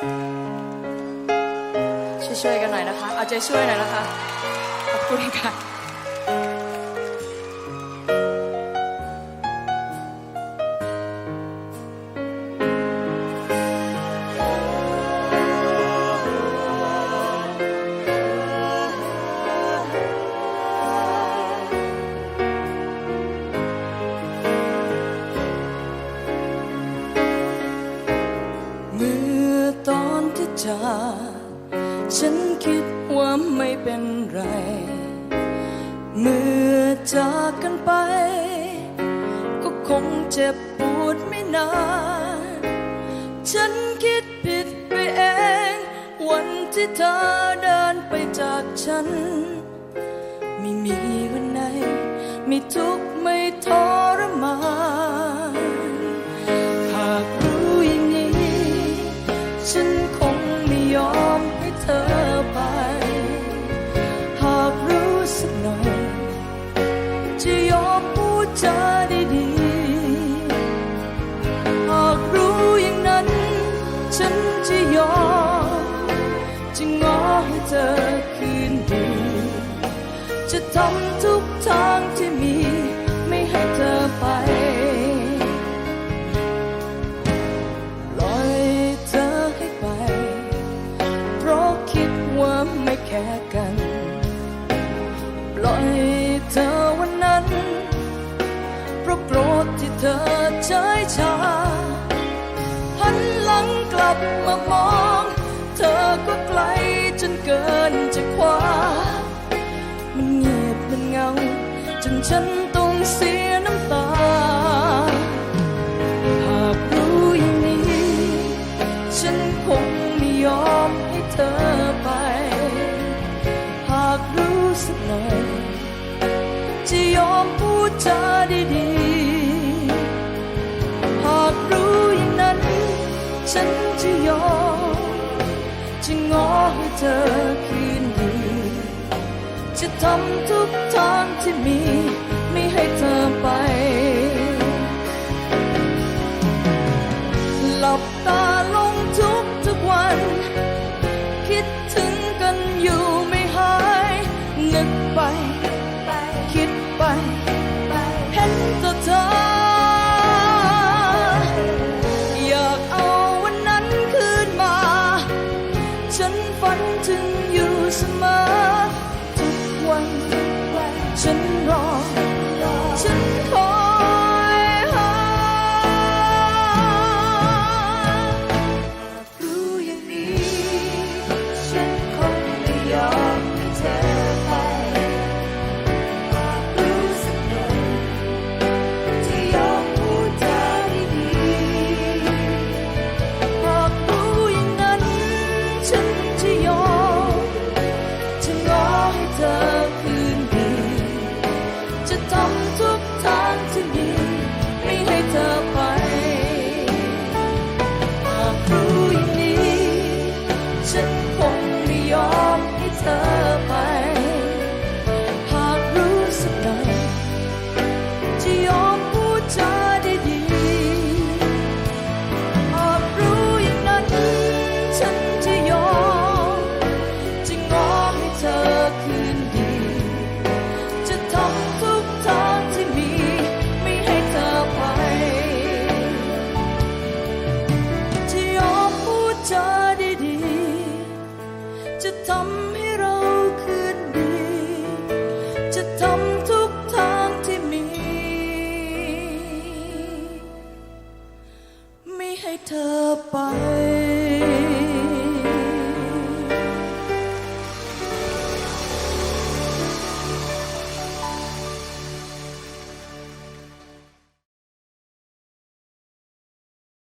ช่วยๆกันหน่อยนะคะ เอาใจช่วยหน่อยนะคะ ขอบคุณค่ะ จา ฉันคิดว่าไม่เป็นไร เมื่อจากกันไป ก็คงเจ็บปวดไม่นาน ฉันคิดผิดไปเอง วันที่เธอเดินไปจากฉัน ไม่มีวันไหน ไม่ทุกข์ไม่ทรมาน ฉันจะยอม จะงอให้เธอคืนดี จะทำทุกทางที่มี นเกินจะคว้า มันเงียบมันเงา จนฉันต้องเสียน้ำตา หากรู้อย่างนี้ ฉันคงไม่ยอมให้เธอไป หากรู้สักหน่อย จะยอมพูดจาดีๆ หากรู้อย่างนั้น ฉันจะยอมจะงอ เธอคืนดี จะทำทุกทางที่มี จะทำให้เราคืนดี จะทำทุกทางที่มี ไม่ให้เธอไป